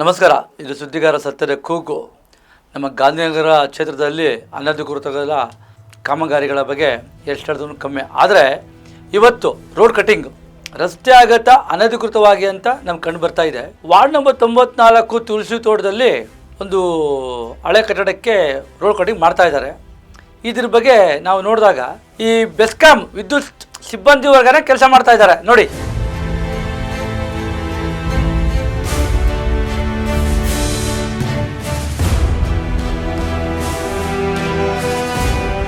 ನಮಸ್ಕಾರ, ಇದು ಸುದ್ದಿಗಾರ ಸತ್ಯದ ಕೂಗು. ನಮ್ಮ ಗಾಂಧಿನಗರ ಕ್ಷೇತ್ರದಲ್ಲಿ ಅನಧಿಕೃತಗಳ ಕಾಮಗಾರಿಗಳ ಬಗ್ಗೆ ಎಷ್ಟು ಕಮ್ಮಿ. ಆದರೆ, ಇವತ್ತು ರೋಡ್ ಕಟ್ಟಿಂಗ್ ರಸ್ತೆ ಆಗತ ಅನಧಿಕೃತವಾಗಿ ಅಂತ ನಮ್ಗೆ ಕಂಡು ಬರ್ತಾ ಇದೆ. ವಾರ್ಡ್ ನಂಬರ್ ತೊಂಬತ್ನಾಲ್ಕು ತುಳಸಿ ತೋಟದಲ್ಲಿ ಒಂದು ಹಳೆ ಕಟ್ಟಡಕ್ಕೆ ರೋಡ್ ಕಟಿಂಗ್ ಮಾಡ್ತಾ ಇದ್ದಾರೆ. ಇದ್ರ ಬಗ್ಗೆ ನಾವು ನೋಡಿದಾಗ ಈ ಬೆಸ್ಕಾಂ ವಿದ್ಯುತ್ ಸಿಬ್ಬಂದಿ ವರ್ಗನೇ ಕೆಲಸ ಮಾಡ್ತಾ ಇದ್ದಾರೆ. ನೋಡಿ.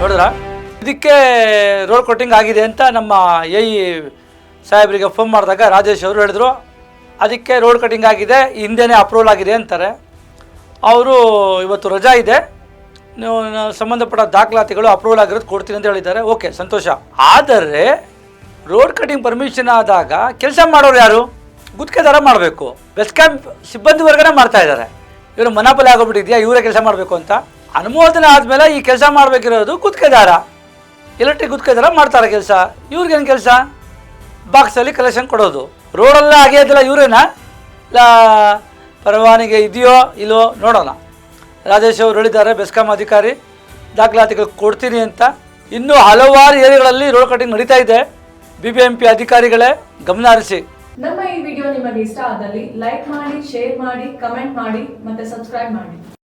ನೋಡಿದ್ರ? ಇದಕ್ಕೆ ರೋಡ್ ಕಟಿಂಗ್ ಆಗಿದೆ ಅಂತ ನಮ್ಮ ಎ ಇ ಸಾಹೇಬರಿಗೆ ಫೋನ್ ಮಾಡಿದಾಗ ರಾಜೇಶ್ ಅವರು ಹೇಳಿದ್ರು. ಅದಕ್ಕೆ ರೋಡ್ ಕಟಿಂಗ್ ಆಗಿದೆ, ಹಿಂದೆನೇ ಅಪ್ರೂವಲ್ ಆಗಿದೆ ಅಂತಾರೆ. ಅವರು ಇವತ್ತು ರಜಾ ಇದೆ. ನೀವು ಸಂಬಂಧಪಟ್ಟ ದಾಖಲಾತಿಗಳು ಅಪ್ರೂವಲ್ ಆಗಿರೋದು ಕೊಡ್ತೀನಿ ಅಂತ ಹೇಳಿದ್ದಾರೆ. ಓಕೆ ಸಂತೋಷ. ಆದರೆ ರೋಡ್ ಕಟಿಂಗ್ ಪರ್ಮಿಷನ್ ಆದಾಗ ಕೆಲಸ ಮಾಡೋರು ಯಾರು? ಗುತ್ತಿಗೆದಾರ ಮಾಡಬೇಕು. ಬೆಸ್ಕಾಂ ಸಿಬ್ಬಂದಿ ವರ್ಗನೇ ಮಾಡ್ತಾ ಇದ್ದಾರೆ. ಇವರು ಮನಾಪಲಿ ಆಗೋಗ್ಬಿಟ್ಟಿದ್ಯಾ? ಇವರೇ ಕೆಲಸ ಮಾಡಬೇಕು ಅಂತ. ಅನುಮೋದನೆ ಆದಮೇಲೆ ಈ ಕೆಲಸ ಮಾಡಬೇಕಿರೋದು ಗುತ್ತಿಗೆದಾರ. ಎಲೆಕ್ಟ್ರಿಕ್ ಗುತ್ತಿಗೆದಾರ ಮಾಡ್ತಾರೆ ಕೆಲಸ. ಇವ್ರಿಗೇನು ಕೆಲಸ? ಬಾಕ್ಸಲ್ಲಿ ಕಲೆಕ್ಷನ್ ಕೊಡೋದು. ರೋಡೆಲ್ಲ ಆಗಿದೆಲ್ಲ ಇವರೇನಾ? ಇಲ್ಲ, ಪರವಾನಿಗೆ ಇದೆಯೋ ಇಲ್ಲೋ ನೋಡೋಣ. ರಾಜೇಶ್ ಅವರು ಹೇಳಿದ್ದಾರೆ, ಬೆಸ್ಕಾಂ ಅಧಿಕಾರಿ, ದಾಖಲಾತಿಗಳು ಕೊಡ್ತೀನಿ ಅಂತ. ಇನ್ನೂ ಹಲವಾರು ಏರಿಯಾಗಳಲ್ಲಿ ರೋಡ್ ಕಟಿಂಗ್ ನಡೀತಾ ಇದೆ. ಬಿ ಬಿ ಎಂ ಪಿ ಅಧಿಕಾರಿಗಳೇ ಗಮನ ಹರಿಸಿ. ನಮ್ಮ ಈ ವಿಡಿಯೋ ನಿಮಗೆ ಇಷ್ಟ ಆದಲ್ಲಿ ಲೈಕ್ ಮಾಡಿ ಶೇರ್ ಮಾಡಿ ಕಮೆಂಟ್ ಮಾಡಿ, ಮತ್ತೆ ಸಬ್ಸ್ಕ್ರೈಬ್ ಮಾಡಿ.